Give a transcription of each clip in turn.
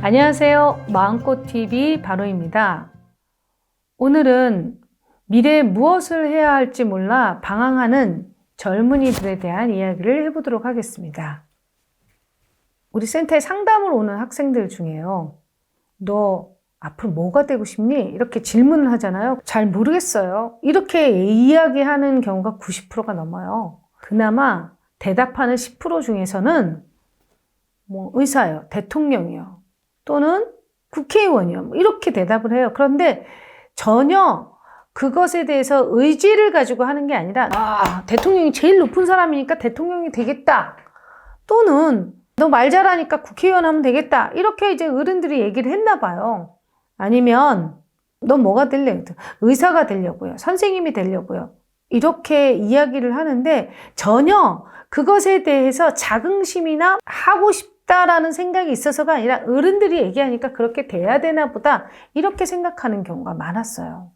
안녕하세요. 마음꽃TV 바로입니다. 오늘은 미래에 무엇을 해야 할지 몰라 방황하는 젊은이들에 대한 이야기를 해보도록 하겠습니다. 우리 센터에 상담을 오는 학생들 중에요. 너 앞으로 뭐가 되고 싶니? 이렇게 질문을 하잖아요. 잘 모르겠어요. 이렇게 이야기하는 경우가 90%가 넘어요. 그나마 대답하는 10% 중에서는 뭐 의사요, 대통령이요, 또는 국회의원이요. 뭐 이렇게 대답을 해요. 그런데 전혀 그것에 대해서 의지를 가지고 하는 게 아니라 아, 대통령이 제일 높은 사람이니까 대통령이 되겠다. 또는 너 말 잘하니까 국회의원 하면 되겠다. 이렇게 이제 어른들이 얘기를 했나 봐요. 아니면 너 뭐가 될래? 의사가 되려고요. 선생님이 되려고요. 이렇게 이야기를 하는데 전혀 그것에 대해서 자긍심이나 하고 싶 다라는 생각이 있어서가 아니라 어른들이 얘기하니까 그렇게 돼야 되나 보다 이렇게 생각하는 경우가 많았어요.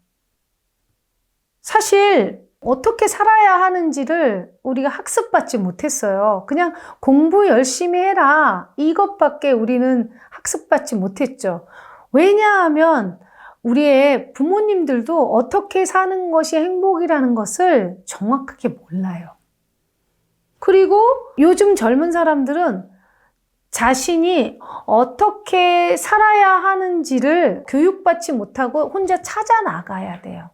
사실 어떻게 살아야 하는지를 우리가 학습받지 못했어요. 그냥 공부 열심히 해라. 이것밖에 우리는 학습받지 못했죠. 왜냐하면 우리의 부모님들도 어떻게 사는 것이 행복이라는 것을 정확하게 몰라요. 그리고 요즘 젊은 사람들은 자신이 어떻게 살아야 하는지를 교육받지 못하고 혼자 찾아 나가야 돼요.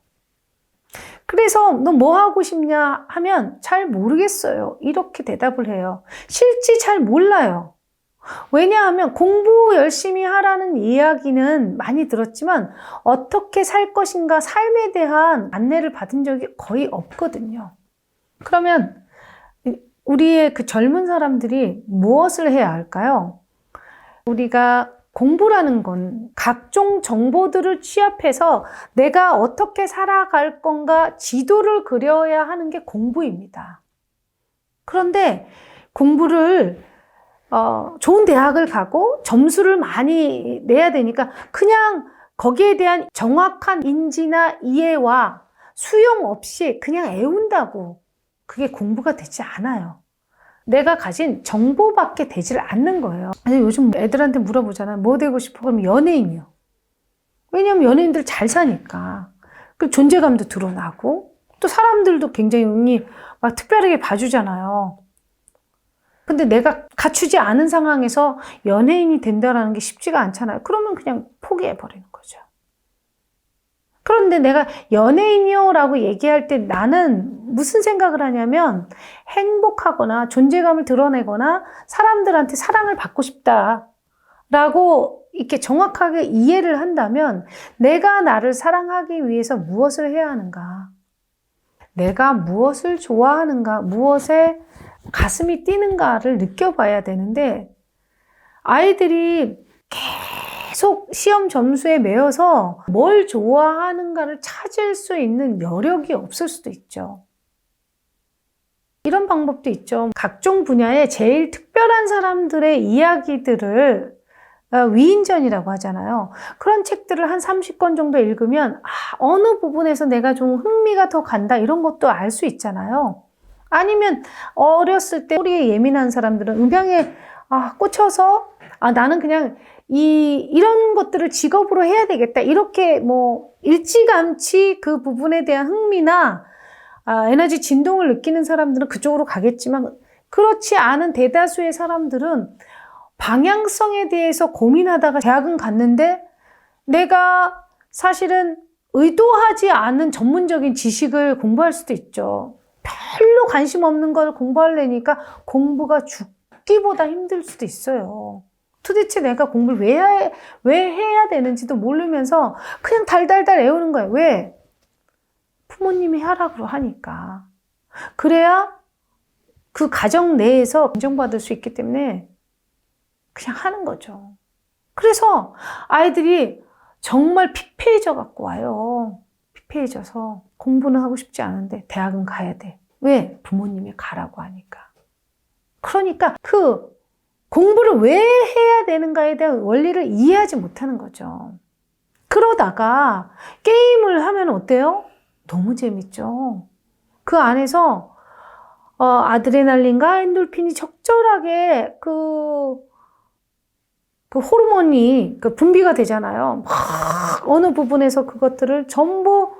그래서 너 뭐 하고 싶냐 하면 잘 모르겠어요. 이렇게 대답을 해요. 실제 잘 몰라요. 왜냐하면 공부 열심히 하라는 이야기는 많이 들었지만 어떻게 살 것인가 삶에 대한 안내를 받은 적이 거의 없거든요. 그러면 우리의 그 젊은 사람들이 무엇을 해야 할까요? 우리가 공부라는 건 각종 정보들을 취합해서 내가 어떻게 살아갈 건가 지도를 그려야 하는 게 공부입니다. 그런데 공부를 어, 좋은 대학을 가고 점수를 많이 내야 되니까 그냥 거기에 대한 정확한 인지나 이해와 수용 없이 그냥 애운다고 그게 공부가 되지 않아요. 내가 가진 정보밖에 되지를 않는 거예요. 아니, 요즘 애들한테 물어보잖아요. 뭐 되고 싶어? 그럼 연예인이요. 왜냐면 연예인들 잘 사니까. 그 존재감도 드러나고, 또 사람들도 굉장히 막 특별하게 봐주잖아요. 근데 내가 갖추지 않은 상황에서 연예인이 된다라는 게 쉽지가 않잖아요. 그러면 그냥 포기해버리는 거죠. 그런데 내가 연예인이요라고 얘기할 때 나는 무슨 생각을 하냐면 행복하거나 존재감을 드러내거나 사람들한테 사랑을 받고 싶다라고 이렇게 정확하게 이해를 한다면 내가 나를 사랑하기 위해서 무엇을 해야 하는가? 내가 무엇을 좋아하는가? 무엇에 가슴이 뛰는가를 느껴봐야 되는데 아이들이 계속 시험 점수에 매여서 뭘 좋아하는가를 찾을 수 있는 여력이 없을 수도 있죠. 이런 방법도 있죠. 각종 분야에 제일 특별한 사람들의 이야기들을 어, 위인전이라고 하잖아요. 그런 책들을 한 30권 정도 읽으면 아, 어느 부분에서 내가 좀 흥미가 더 간다 이런 것도 알 수 있잖아요. 아니면 어렸을 때 소리에 예민한 사람들은 음향에 아, 꽂혀서 아, 나는 그냥 이, 이런 것들을 직업으로 해야 되겠다. 이렇게 뭐 일찌감치 그 부분에 대한 흥미나 아, 에너지 진동을 느끼는 사람들은 그쪽으로 가겠지만 그렇지 않은 대다수의 사람들은 방향성에 대해서 고민하다가 대학은 갔는데 내가 사실은 의도하지 않은 전문적인 지식을 공부할 수도 있죠. 별로 관심 없는 걸 공부하려니까 공부가 죽기보다 힘들 수도 있어요. 도대체 내가 공부를 왜, 해, 왜 해야 되는지도 모르면서 그냥 달달달 애우는 거예요. 왜? 부모님이 하라고 하니까. 그래야 그 가정 내에서 인정받을 수 있기 때문에 그냥 하는 거죠. 그래서 아이들이 정말 피폐해져 갖고 와요. 피폐해져서 공부는 하고 싶지 않은데 대학은 가야 돼. 왜? 부모님이 가라고 하니까. 그러니까 그 공부를 왜 해야 되는가에 대한 원리를 이해하지 못하는 거죠. 그러다가 게임을 하면 어때요? 너무 재밌죠. 그 안에서 어, 아드레날린과 엔돌핀이 적절하게 그 그 호르몬이 그 분비가 되잖아요. 막 어느 부분에서 그것들을 전부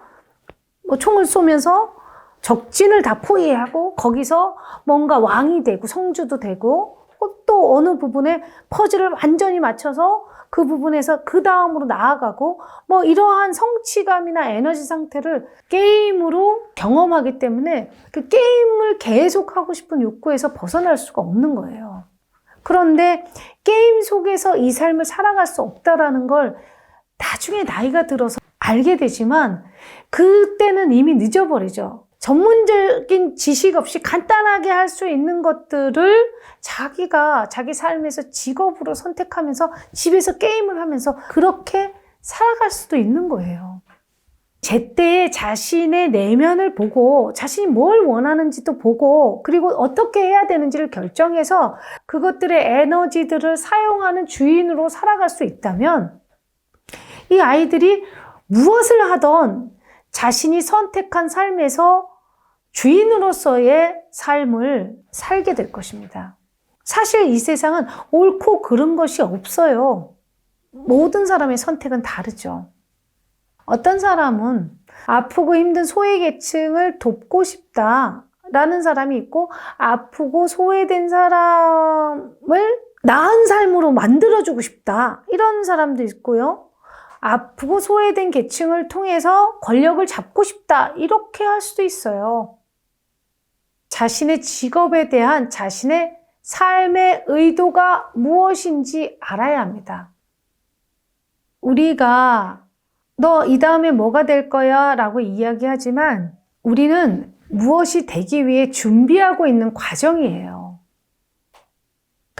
뭐 총을 쏘면서 적진을 다 포위하고 거기서 뭔가 왕이 되고 성주도 되고 또 어느 부분에 퍼즐을 완전히 맞춰서 그 부분에서 그 다음으로 나아가고 뭐 이러한 성취감이나 에너지 상태를 게임으로 경험하기 때문에 그 게임을 계속 하고 싶은 욕구에서 벗어날 수가 없는 거예요. 그런데 게임 속에서 이 삶을 살아갈 수 없다라는 걸 나중에 나이가 들어서 알게 되지만 그때는 이미 늦어버리죠. 전문적인 지식 없이 간단하게 할 수 있는 것들을 자기가 자기 삶에서 직업으로 선택하면서 집에서 게임을 하면서 그렇게 살아갈 수도 있는 거예요. 제때에 자신의 내면을 보고 자신이 뭘 원하는지도 보고 그리고 어떻게 해야 되는지를 결정해서 그것들의 에너지들을 사용하는 주인으로 살아갈 수 있다면 이 아이들이 무엇을 하던 자신이 선택한 삶에서 주인으로서의 삶을 살게 될 것입니다. 사실 이 세상은 옳고 그른 것이 없어요. 모든 사람의 선택은 다르죠. 어떤 사람은 아프고 힘든 소외계층을 돕고 싶다. 라는 사람이 있고, 아프고 소외된 사람을 나은 삶으로 만들어주고 싶다. 이런 사람도 있고요. 아프고 소외된 계층을 통해서 권력을 잡고 싶다. 이렇게 할 수도 있어요. 자신의 직업에 대한 자신의 삶의 의도가 무엇인지 알아야 합니다. 우리가 너 이 다음에 뭐가 될 거야 라고 이야기하지만 우리는 무엇이 되기 위해 준비하고 있는 과정이에요.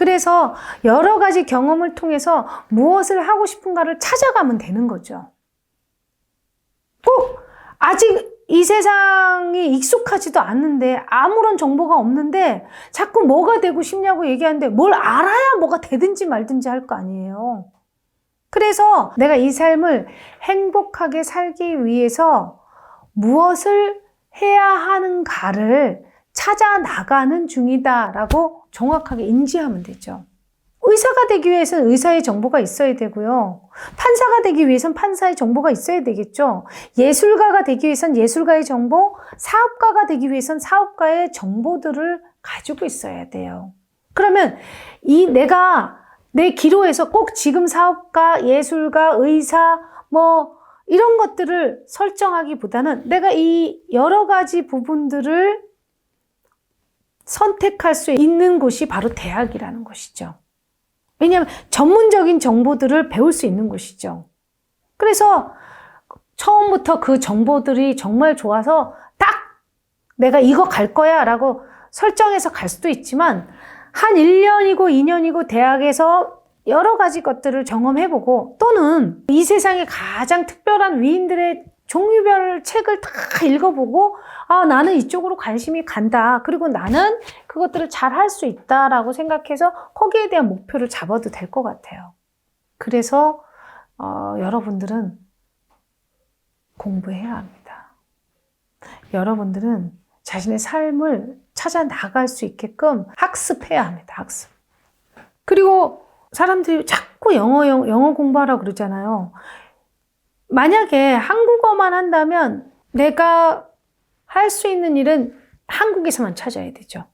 그래서 여러 가지 경험을 통해서 무엇을 하고 싶은가를 찾아가면 되는 거죠. 꼭 아직 이 세상이 익숙하지도 않는데 아무런 정보가 없는데 자꾸 뭐가 되고 싶냐고 얘기하는데 뭘 알아야 뭐가 되든지 말든지 할 거 아니에요. 그래서 내가 이 삶을 행복하게 살기 위해서 무엇을 해야 하는가를 찾아 나가는 중이다라고 정확하게 인지하면 되죠. 의사가 되기 위해서는 의사의 정보가 있어야 되고요. 판사가 되기 위해서는 판사의 정보가 있어야 되겠죠. 예술가가 되기 위해서는 예술가의 정보, 사업가가 되기 위해서는 사업가의 정보들을 가지고 있어야 돼요. 그러면 이 내가 내 기로에서 꼭 지금 사업가, 예술가, 의사, 뭐 이런 것들을 설정하기보다는 내가 이 여러 가지 부분들을 선택할 수 있는 곳이 바로 대학이라는 것이죠. 왜냐하면 전문적인 정보들을 배울 수 있는 곳이죠. 그래서 처음부터 그 정보들이 정말 좋아서 딱 내가 이거 갈 거야 라고 설정해서 갈 수도 있지만 한 1년이고 2년이고 대학에서 여러 가지 것들을 경험해보고 또는 이 세상에 가장 특별한 위인들의 종류별 책을 다 읽어보고 아 나는 이쪽으로 관심이 간다 그리고 나는 그것들을 잘 할 수 있다라고 생각해서 거기에 대한 목표를 잡아도 될 것 같아요. 그래서 어, 여러분들은 공부해야 합니다. 여러분들은 자신의 삶을 찾아 나갈 수 있게끔 학습해야 합니다. 학습. 그리고 사람들이 자꾸 영어 영어 공부하라 그러잖아요. 만약에 한국어만 한다면 내가 할 수 있는 일은 한국에서만 찾아야 되죠.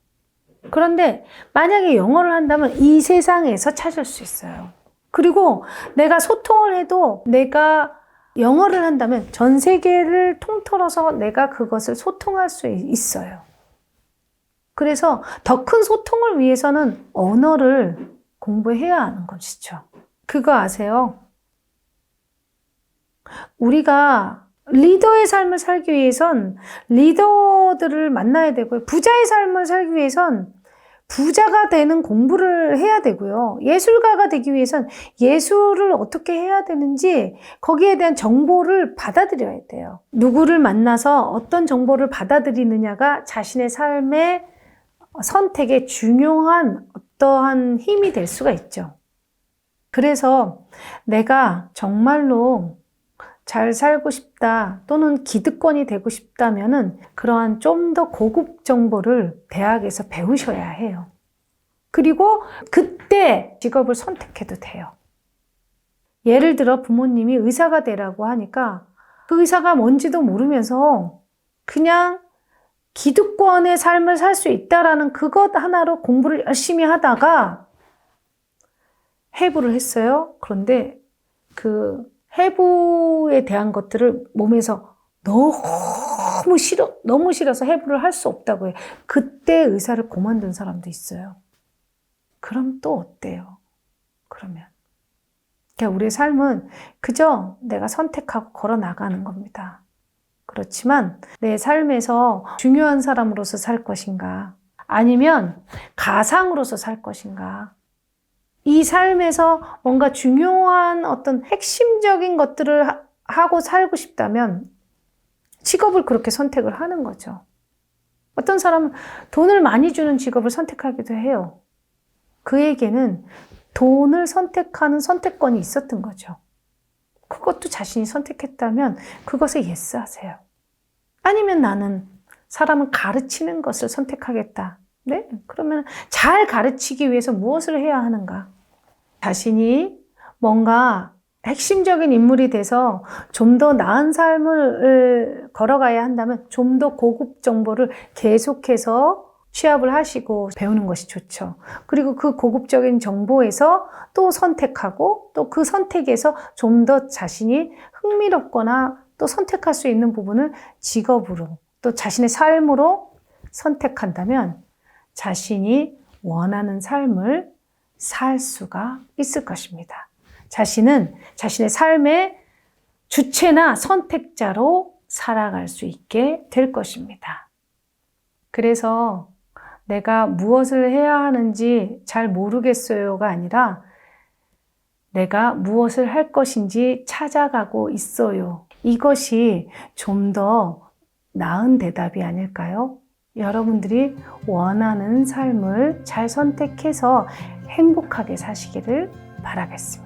그런데 만약에 영어를 한다면 이 세상에서 찾을 수 있어요. 그리고 내가 소통을 해도 내가 영어를 한다면 전 세계를 통틀어서 내가 그것을 소통할 수 있어요. 그래서 더 큰 소통을 위해서는 언어를 공부해야 하는 것이죠. 그거 아세요? 우리가 리더의 삶을 살기 위해선 리더들을 만나야 되고요. 부자의 삶을 살기 위해선 부자가 되는 공부를 해야 되고요. 예술가가 되기 위해선 예술을 어떻게 해야 되는지 거기에 대한 정보를 받아들여야 돼요. 누구를 만나서 어떤 정보를 받아들이느냐가 자신의 삶의 선택에 중요한 어떠한 힘이 될 수가 있죠. 그래서 내가 정말로 잘 살고 싶다 또는 기득권이 되고 싶다면은 그러한 좀 더 고급 정보를 대학에서 배우셔야 해요. 그리고 그때 직업을 선택해도 돼요. 예를 들어 부모님이 의사가 되라고 하니까 그 의사가 뭔지도 모르면서 그냥 기득권의 삶을 살 수 있다라는 그것 하나로 공부를 열심히 하다가 해부를 했어요. 그런데 그 해부에 대한 것들을 몸에서 너무 싫어, 너무 싫어서 해부를 할 수 없다고 해. 그때 의사를 그만둔 사람도 있어요. 그럼 또 어때요? 그러면. 그러니까 우리의 삶은 그저 내가 선택하고 걸어 나가는 겁니다. 그렇지만 내 삶에서 중요한 사람으로서 살 것인가? 아니면 가상으로서 살 것인가? 이 삶에서 뭔가 중요한 어떤 핵심적인 것들을 하- 하고 살고 싶다면 직업을 그렇게 선택을 하는 거죠. 어떤 사람은 돈을 많이 주는 직업을 선택하기도 해요. 그에게는 돈을 선택하는 선택권이 있었던 거죠. 그것도 자신이 선택했다면 그것에 예스 하세요. 아니면 나는 사람을 가르치는 것을 선택하겠다. 네? 그러면 잘 가르치기 위해서 무엇을 해야 하는가? 자신이 뭔가 핵심적인 인물이 돼서 좀 더 나은 삶을 걸어가야 한다면 좀 더 고급 정보를 계속해서 취합을 하시고 배우는 것이 좋죠. 그리고 그 고급적인 정보에서 또 선택하고 또 그 선택에서 좀 더 자신이 흥미롭거나 또 선택할 수 있는 부분을 직업으로 또 자신의 삶으로 선택한다면 자신이 원하는 삶을 살 수가 있을 것입니다. 자신은 자신의 삶의 주체나 선택자로 살아갈 수 있게 될 것입니다. 그래서 내가 무엇을 해야 하는지 잘 모르겠어요가 아니라 내가 무엇을 할 것인지 찾아가고 있어요. 이것이 좀 더 나은 대답이 아닐까요? 여러분들이 원하는 삶을 잘 선택해서 행복하게 사시기를 바라겠습니다.